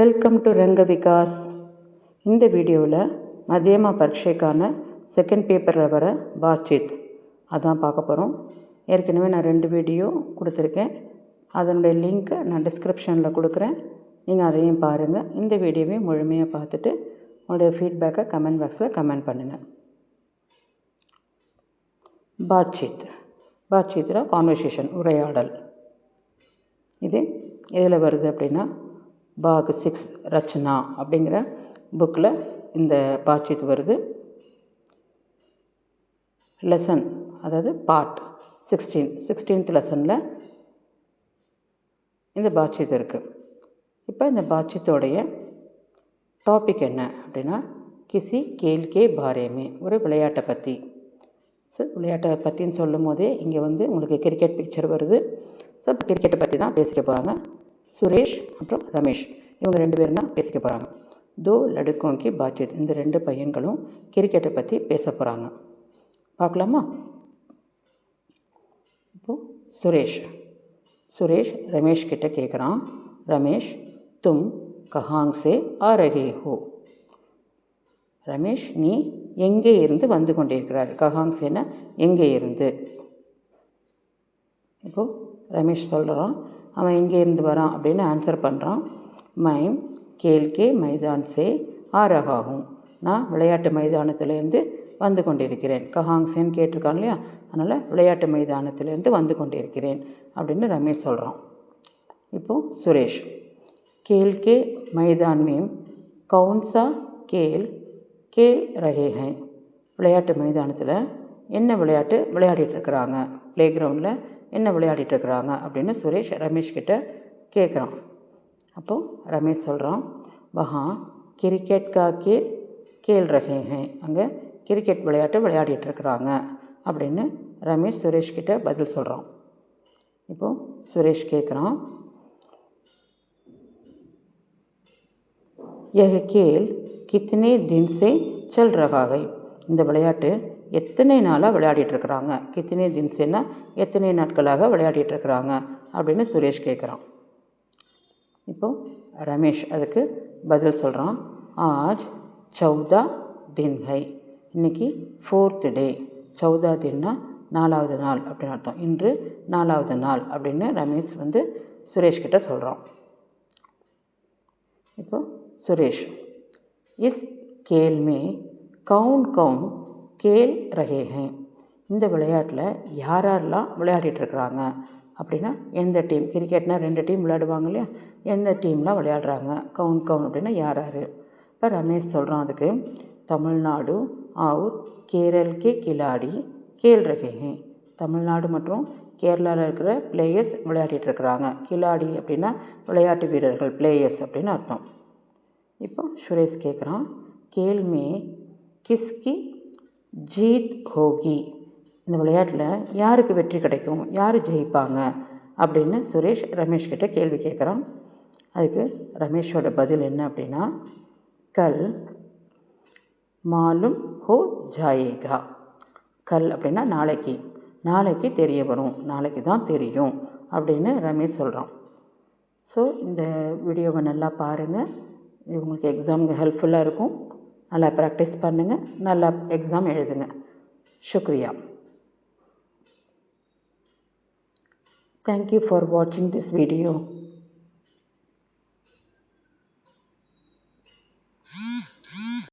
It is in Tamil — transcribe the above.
வெல்கம் டு ரங்க விகாஸ் இந்த வீடியோவில் மத்தியமா பரீட்சைக்கான செகண்ட் பேப்பரில் வர பாட்சித் அதான் பார்க்க போகிறோம் ஏற்கனவே நான் ரெண்டு வீடியோ கொடுத்துருக்கேன். அதனுடைய லிங்க்கை நான் டிஸ்கிரிப்ஷனில் கொடுக்குறேன். நீங்கள் அதையும் பாருங்கள் இந்த வீடியோவையும் முழுமையாக பார்த்துட்டு உங்களுடைய ஃபீட்பேக்கை கமெண்ட் பாக்ஸில் கமெண்ட் பண்ணுங்கள் பாட்சித் பாட்சித்னா கான்வர்சேஷன் உரையாடல். இது எதில் வருது அப்படின்னா பாக் சிக்ஸ் ரச்சனா அப்படிங்கிற புக்கில் இந்த பாட்சித் வருது. லெசன் அதாவது பார்ட் சிக்ஸ்டீன் சிக்ஸ்டீன்த் லெசனில் இந்த பாட்சித் இருக்குது இப்போ இந்த பாட்சித்தோடைய டாபிக் என்ன அப்படின்னா கிசி கேள்கே பாரேமே ஒரு விளையாட்டை பற்றி ஸோ விளையாட்டை பற்றின்னு சொல்லும் போதே இங்கே வந்து உங்களுக்கு கிரிக்கெட் பிக்சர் வருது. ஸோ இப்போ கிரிக்கெட்டை பற்றி தான் பேசிக்க போகிறாங்க சுரேஷ் அப்புறம் ரமேஷ். இவங்க ரெண்டு பேரும் தான் பேசிக்க போகிறாங்க தோ லடுக்கோங்கி பாக்கியத் இந்த ரெண்டு பையன்களும் கிரிக்கெட்டை பற்றி பேச போகிறாங்க பார்க்கலாமா? இப்போது சுரேஷ். சுரேஷ் ரமேஷ் கிட்ட கேட்குறான் ரமேஷ் தும் கஹாங் சே ஆ ரஹே ஹோ. ரமேஷ் நீ எங்கே இருந்து வந்து கொண்டிருக்கிறார் கஹாங் சேனா எங்கே இருந்து? இப்போது ரமேஷ் சொல்கிறான் அவன் எங்கேருந்து வரான் அப்படின்னு ஆன்சர் பண்ணுறான் மைம் கேல்கே மைதான் சே ஆரகாகும். நான் விளையாட்டு மைதானத்துலேருந்து வந்து கொண்டிருக்கிறேன். கஹாங்சேன்னு கேட்டிருக்கான் இல்லையா? அதனால் விளையாட்டு மைதானத்துலேருந்து வந்து கொண்டிருக்கிறேன் அப்படின்னு ரமேஷ் சொல்கிறான் இப்போது சுரேஷ் கேல்கே மைதான் மீம் கவுன்சா கேல் கேல் ரகேகை விளையாட்டு மைதானத்தில் என்ன விளையாட்டு விளையாடிட்டுருக்குறாங்க ப்ளே கிரவுண்டில் என்ன விளையாடிட்டுருக்குறாங்க அப்படின்னு சுரேஷ் ரமேஷ் கிட்ட கேட்குறான் அப்போது ரமேஷ் சொல்கிறான் வஹா கிரிக்கெட் கா கேல் கேல் ரகே ஹே அங்கே கிரிக்கெட் விளையாட்டு விளையாடிட்டுருக்குறாங்க அப்படின்னு ரமேஷ் சுரேஷ் கிட்ட பதில் சொல்கிறான் இப்போது சுரேஷ் கேட்குறான் यह खेल कितने दिन से चल रहा है இந்த விளையாட்டு எத்தனை நாளாக விளையாடிட்டுருக்குறாங்க கித்தனை தின்சேன்னா எத்தனை நாட்களாக விளையாடிட்டுருக்குறாங்க அப்படின்னு சுரேஷ் கேட்குறான் இப்போது ரமேஷ் அதுக்கு பதில் சொல்கிறான் ஆஜ் சௌதா தின் ஹை. இன்னைக்கு ஃபோர்த்து டே சௌதா தின்னா நாலாவது நாள் அப்படின்னு அர்த்தம். இன்று நாலாவது நாள் அப்படின்னு ரமேஷ் வந்து சுரேஷ் கிட்ட சொல்கிறான் இப்போ சுரேஷ். இஸ் கேல்மே கவுன் கவுன் கேல் ரகே இந்த விளையாட்டில் யார் யாரெல்லாம் விளையாடிட்டுருக்குறாங்க? அப்படின்னா எந்த டீம்? கிரிக்கெட்னா ரெண்டு டீம் விளையாடுவாங்க இல்லையா? எந்த டீம்லாம் விளையாடுறாங்க? கவுன் கவுன் அப்படின்னா யார் யார் இப்போ ரமேஷ் சொல்கிறான் அதுக்கு தமிழ்நாடு ஆர் கேரள் கே கிலாடி கேல் ரகே தமிழ்நாடு மற்றும் கேரளாவில் இருக்கிற பிளேயர்ஸ் விளையாடிட்டுருக்குறாங்க. கிலாடி அப்படின்னா விளையாட்டு வீரர்கள் பிளேயர்ஸ் அப்படின்னு அர்த்தம். இப்போ சுரேஷ் கேட்குறான் கேள்மே கிஸ்கி ஜீத் ஹோகி. இந்த விளையாட்டில் யாருக்கு வெற்றி கிடைக்கும்? யார் ஜெயிப்பாங்க? அப்படின்னு சுரேஷ் ரமேஷ் கிட்ட கேள்வி கேட்குறான் அதுக்கு ரமேஷோட பதில் என்ன அப்படின்னா கல் மாலும் ஹோ ஜாயேகா. கல் அப்படின்னா நாளைக்கு. நாளைக்கு தெரிய வரும். நாளைக்கு தான் தெரியும் அப்படின்னு ரமேஷ் சொல்கிறான் ஸோ இந்த வீடியோவை நல்லா பாருங்கள் உங்களுக்கு எக்ஸாமுக்கு ஹெல்ப்ஃபுல்லாக இருக்கும். நல்லா ப்ராக்டிஸ் பண்ணுங்கள் நல்லா எக்ஸாம் எழுதுங்க. சுக்ரியா. தேங்க்யூ ஃபார் வாட்சிங் திஸ் வீடியோ